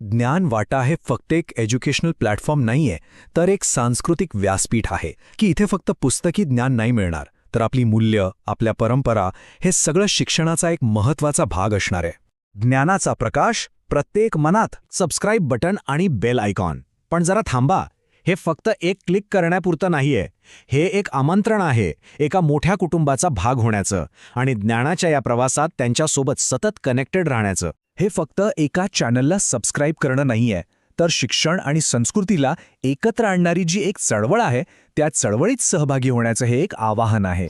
ज्ञान वाटा हे फक्त एक एज्युकेशनल प्लॅटफॉर्म नाहीये तर एक सांस्कृतिक व्यासपीठ आहे की इथे फक्त पुस्तकी ज्ञान नाही मिळणार. तर आपली मूल्य आपल्या परंपरा हे सगळं शिक्षणाचा एक महत्त्वाचा भाग असणार आहे. ज्ञानाचा प्रकाश प्रत्येक मनात सबस्क्राईब बटन आणि बेल आयकॉन. पण जरा थांबा हे फक्त एक क्लिक करण्यापुरतं नाहीये. हे एक आमंत्रण आहे एका मोठ्या कुटुंबाचा भाग होण्याचं आणि ज्ञानाच्या या प्रवासात त्यांच्यासोबत सतत कनेक्टेड राहण्याचं. हे फक्त एका चॅनलला सबस्क्राईब करणं नाहीये तर शिक्षण आणि संस्कृतीला एकत्र आणणारी जी एक चळवळ आहे त्या चळवळीत सहभागी होण्याचं हे एक आवाहन आहे.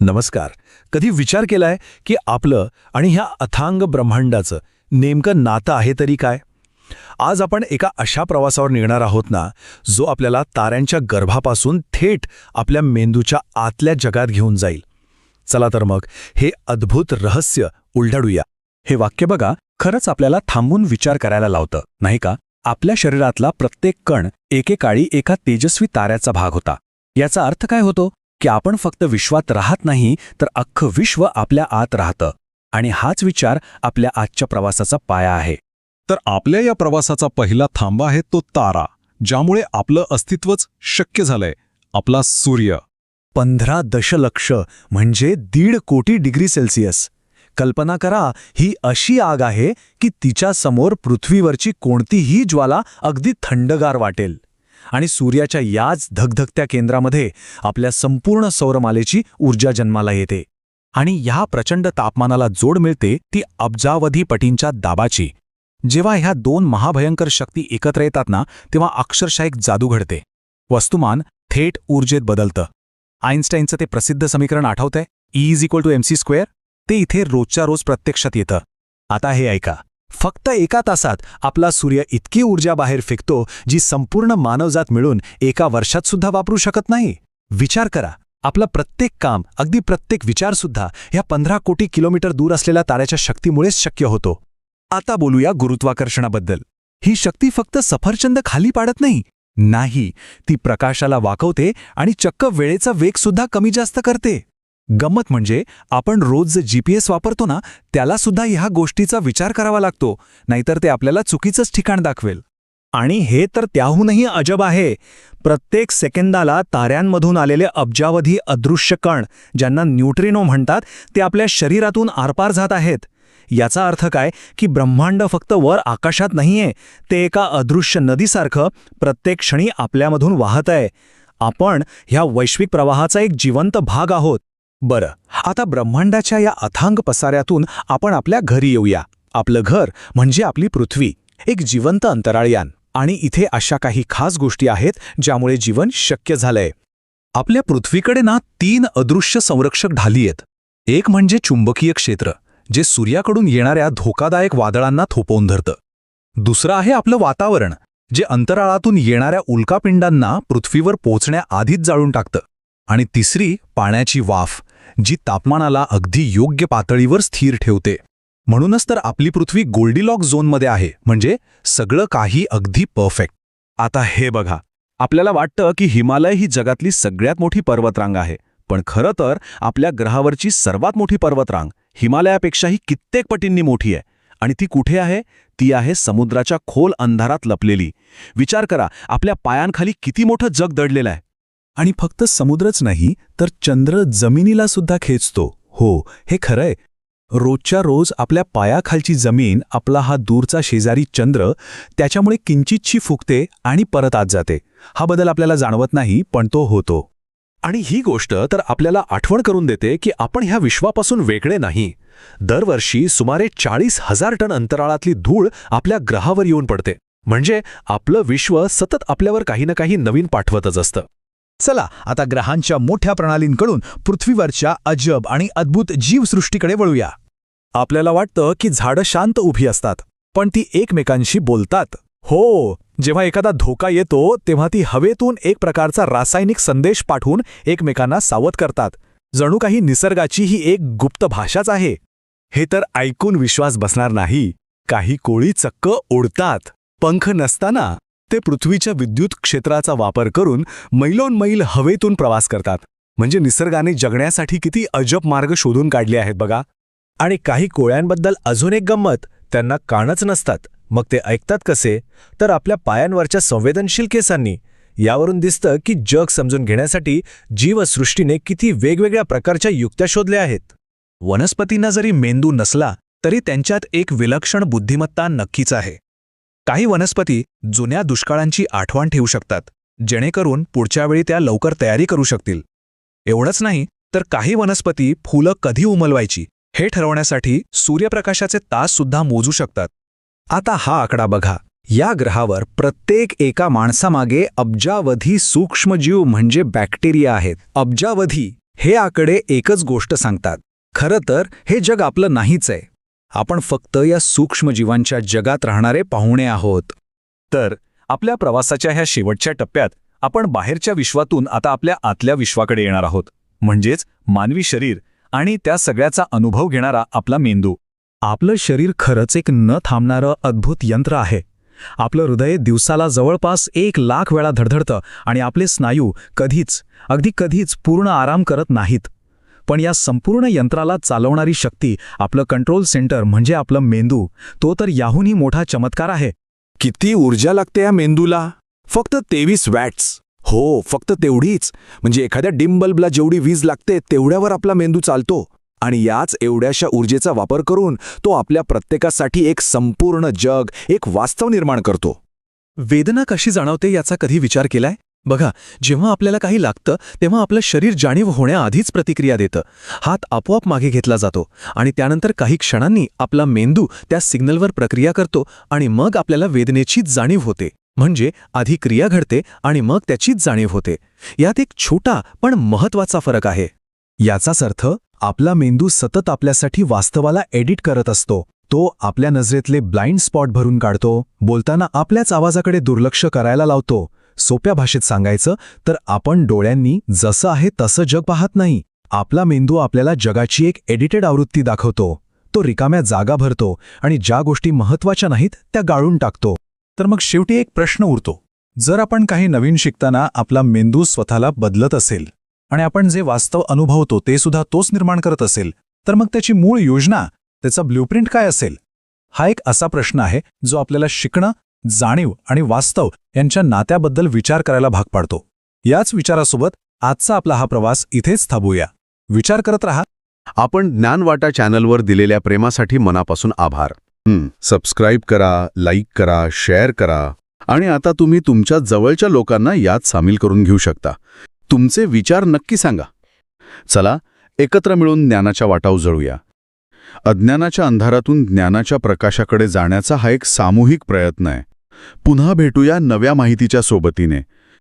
नमस्कार. कधी विचार केलाय की आपलं आणि ह्या अथांग ब्रह्मांडाचं नेमकं नातं आहे तरी काय? आज आपण एका अशा प्रवासावर निघणार आहोत ना जो आपल्याला ताऱ्यांच्या गर्भापासून थेट आपल्या मेंदूच्या आतल्या जगात घेऊन जाईल. चला तर मग हे अद्भुत रहस्य उलढडूया हे वाक्य बघा खरंच आपल्याला थांबून विचार करायला लावतं नाही का? आपल्या शरीरातला प्रत्येक कण एकेकाळी एका तेजस्वी ताऱ्याचा भाग होता. याचा अर्थ काय होतो? की आपण फक्त विश्वात राहत नाही तर अख्खं विश्व आपल्या आत राहतं. आणि हाच विचार आपल्या आजच्या प्रवासाचा पाया आहे. तर आपल्या या प्रवासाचा पहिला थांबा आहे तो तारा ज्यामुळे आपलं अस्तित्वच शक्य झालंय आपला सूर्य. पंधरा दशलक्ष म्हणजे दीड कोटी डिग्री सेल्सिअस. कल्पना करा ही अशी आग आहे की तिच्या समोर पृथ्वीवरची कोणतीही ज्वाला अगदी थंडगार वाटेल. आणि सूर्याच्या याच धगधगत्या केंद्रामध्ये आपल्या संपूर्ण सौरमालेची ऊर्जा जन्माला येते. आणि ह्या प्रचंड तापमानाला जोड मिळते ती अब्जावधी पटींच्या दाबाची. जेव्हा ह्या दोन महाभयंकर शक्ती एकत्र येतात ना तेव्हा अक्षरशः एक जादू घडते. वस्तुमान थेट ऊर्जेत बदलतं. आईन्स्टाईनचं ते प्रसिद्ध समीकरण आठवतंय? E is equal to M C square ते इथे रोजच्या रोज प्रत्यक्षात येतं. आता हे ऐका. फक्त एका तासात आपला सूर्य इतकी ऊर्जा बाहेर फेकतो जी संपूर्ण मानवजात मिळून एका वर्षात सुद्धा वापरू शकत नाही. विचार करा. आपलं प्रत्येक काम अगदी प्रत्येक विचारसुद्धा ह्या पंधरा कोटी किलोमीटर दूर असलेल्या ताऱ्याच्या शक्तीमुळेच शक्य होतो. आता बोलूया गुरुत्वाकर्षणाबद्दल. ही शक्ती फक्त सफरचंद खाली पाडत नाही. नाही ती प्रकाशाला वाकवते आणि चक्क वेळेचा वेग सुद्धा कमी जास्त करते. गंमत म्हणजे आपण रोज जे जीपीएस वापरतो ना त्याला सुद्धा ह्या गोष्टीचा विचार करावा लागतो नाहीतर ते आपल्याला चुकीचंच ठिकाण दाखवेल. आणि हे तर त्याहूनही अजब आहे. प्रत्येक सेकंदाला ताऱ्यांमधून आलेले अब्जावधी अदृश्य कण ज्यांना न्यूट्रिनो म्हणतात ते आपल्या शरीरातून आरपार जात आहेत. याचा अर्थ काय? की ब्रह्मांड फक्त वर आकाशात नाहीये ते एका अदृश्य नदीसारखं प्रत्येक क्षणी आपल्यामधून वाहत आहे. आपण ह्या वैश्विक प्रवाहाचा एक जिवंत भाग आहोत. बरं आता ब्रह्मांडाच्या या अथांग पसाऱ्यातून आपण आपल्या घरी येऊया. आपलं घर म्हणजे आपली पृथ्वी एक जिवंत अंतराळयान. आणि इथे अशा काही खास गोष्टी आहेत ज्यामुळे जीवन शक्य झालंय. आपल्या पृथ्वीकडे ना तीन अदृश्य संरक्षक ढाली आहेत. एक म्हणजे चुंबकीय क्षेत्र. जे सूर्याकडून येणाऱ्या धोकादायक वादळांना थोपवून धरतं. दुसरं आहे आपलं वातावरण जे अंतराळातून येणाऱ्या उल्कापिंडांना पृथ्वीवर पोचण्याआधीच जाळून टाकतं. आणि तिसरी पाण्याची वाफ जी तापमानाला अगदी योग्य पातळीवर स्थिर ठेवते. म्हणूनच तर आपली पृथ्वी गोल्डीलॉक झोनमध्ये आहे म्हणजे सगळं काही अगदी परफेक्ट. आता हे बघा आपल्याला वाटतं की हिमालय ही जगातली सगळ्यात मोठी पर्वतरांग आहे पण खरं तर आपल्या ग्रहावरची सर्वात मोठी पर्वतरांग हिमालयापेक्षाही कित्येक पटींनी मोठी आहे. आणि ती कुठे आहे? ती आहे समुद्राच्या खोल अंधारात लपलेली. विचार करा आपल्या पायांखाली किती मोठं जग दडलेलं आहे? आणि फक्त समुद्रच नाही तर चंद्र जमिनीला सुद्धा खेचतो. हो हे खरंय. रोजच्या रोज आपल्या पायाखालची जमीन आपला हा दूरचा शेजारी चंद्र त्याच्यामुळे किंचितशी फुकते आणि परत आत जाते. हा बदल आपल्याला जाणवत नाही पण तो होतो. आणि ही गोष्ट तर आपल्याला आठवण करून देते की आपण ह्या विश्वापासून वेगळे नाही. दरवर्षी सुमारे चाळीस हजार टन अंतराळातली धूळ आपल्या ग्रहावर येऊन पडते. म्हणजे आपलं विश्व सतत आपल्यावर काही ना काही नवीन पाठवतच असतं. चला आता ग्रहांच्या मोठ्या प्रणालींकडून पृथ्वीवरच्या अजब आणि अद्भुत जीवसृष्टीकडे वळूया. आपल्याला वाटतं की झाडं शांत उभी असतात पण ती एकमेकांशी बोलतात. हो जेव्हा एखादा धोका येतो तेव्हा ती हवेतून एक प्रकारचा रासायनिक संदेश पाठवून एकमेकांना सावध करतात. जणू काही निसर्गाची ही एक गुप्त भाषाच आहे. हे तर ऐकून विश्वास बसणार नाही. काही कोळी चक्क ओढतात. पंख नसताना ते पृथ्वीच्या विद्युत क्षेत्राचा वापर करून मैलोन मैल हवेतून प्रवास करतात. म्हणजे निसर्गाने जगण्यासाठी किती अजब मार्ग शोधून काढले आहेत बघा. आणि काही कोळ्यांबद्दल अजून एक गंमत त्यांना कानच नसतात. मग ते ऐकतात कसे? तर आपल्या पायांवरच्या संवेदनशील केसांनी. यावरून दिसतं की जग समजून घेण्यासाठी जीवसृष्टीने किती वेगवेगळ्या प्रकारच्या युक्त्या शोधल्या आहेत. वनस्पतींना जरी मेंदू नसला तरी त्यांच्यात एक विलक्षण बुद्धिमत्ता नक्कीच आहे. काही वनस्पती जुन्या दुष्काळांची आठवण ठेवू शकतात जेणेकरून पुढच्या वेळी त्या लवकर तयारी करू शकतील. एवढंच नाही तर काही वनस्पती फुलं कधी उमलवायची हे ठरवण्यासाठी सूर्यप्रकाशाचे तास सुद्धा मोजू शकतात. आता हा आकडा बघा. या ग्रहावर प्रत्येक एका माणसामागे अब्जावधी सूक्ष्मजीव म्हणजे बॅक्टेरिया आहेत. अब्जावधी हे आकडे एकच गोष्ट सांगतात. खरं तर हे जग आपलं नाहीच आहे. आपण फक्त या सूक्ष्मजीवांच्या जगात राहणारे पाहुणे आहोत. तर आपल्या प्रवासाच्या ह्या शेवटच्या टप्प्यात आपण बाहेरच्या विश्वातून आता आपल्या आतल्या विश्वाकडे येणार आहोत. म्हणजेच मानवी शरीर आणि त्या सगळ्याचा अनुभव घेणारा आपला मेंदू. आपलं शरीर खरंच एक न थांबणारं अद्भुत यंत्र आहे. आपलं हृदय दिवसाला जवळपास एक लाख वेळा धडधडतं आणि आपले स्नायू कधीच अगदी कधीच पूर्ण आराम करत नाहीत. पण या संपूर्ण यंत्राला चालवणारी शक्ती आपलं कंट्रोल सेंटर म्हणजे आपलं मेंदू तो तर याहूनही मोठा चमत्कार आहे. किती ऊर्जा लागते या मेंदूला? फक्त तेवीस वॅट्स. हो फक्त तेवढीच. म्हणजे एखाद्या डिम बल्बला जेवढी वीज लागते तेवढ्यावर आपला मेंदू चालतो. आणि याच एवढ्याशा ऊर्जेचा वापर करून तो आपल्या प्रत्येकासाठी एक संपूर्ण जग एक वास्तव निर्माण करतो. वेदना कशी जाणवते याचा कधी विचार केलाय? बघा जेव्हा आपल्याला काही लागतं तेव्हा आपलं शरीर जाणीव होण्याआधीच प्रतिक्रिया देतं. हात आपोआप मागे घेतला जातो आणि त्यानंतर काही क्षणांनी आपला मेंदू त्या सिग्नलवर प्रक्रिया करतो आणि मग आपल्याला वेदनेचीच जाणीव होते. म्हणजे आधी क्रिया घडते आणि मग त्याचीच जाणीव होते. यात एक छोटा पण महत्त्वाचा फरक आहे. याचाच अर्थ आपला मेंदू सतत आपल्यासाठी वास्तवाला एडिट करत असतो. तो आपल्या नजरेतले ब्लाइंड स्पॉट भरून काढतो. बोलताना आपल्याच आवाजाकडे दुर्लक्ष करायला लावतो. सोप्या भाषेत सांगायचं तर आपण डोळ्यांनी जसं आहे तसं जग पाहत नाही. आपला मेंदू आपल्याला जगाची एक एडिटेड आवृत्ती दाखवतो. तो रिकाम्या जागा भरतो आणि ज्या गोष्टी महत्त्वाच्या नाहीत त्या गाळून टाकतो. तर मग शेवटी एक प्रश्न उरतो. जर आपण काही नवीन शिकताना आपला मेंदू स्वतःला बदलत असेल आणि आपण जे वास्तव अनुभवतो ते सुद्धा तोच निर्माण करत असेल तर मग त्याची मूळ योजना त्याचा ब्ल्यूप्रिंट काय असेल? हा एक असा प्रश्न आहे जो आपल्याला शिकणं जाणीव आणि वास्तव यांच्या नात्याबद्दल विचार करायला भाग पाडतो. याच विचारासोबत आजचा आपला हा प्रवास इथेच थांबूया. विचार करत रहा. आपण ज्ञानवाटा चॅनलवर दिलेल्या प्रेमासाठी मनापासून आभार. सबस्क्राईब करा लाईक करा शेअर करा आणि आता तुम्ही तुमच्या जवळच्या लोकांना यात सामील करून घेऊ शकता. तुमचे विचार नक्की सांगा. चला एकत्र मिळून ज्ञानाच्या वाटा उजळूया अज्ञानाच्या अंधारातून ज्ञानाच्या प्रकाशाकडे जाण्याचा हा एक सामूहिक प्रयत्न आहे. पुन्हा भेटूया नव्या माहितीच्या सोबतीने.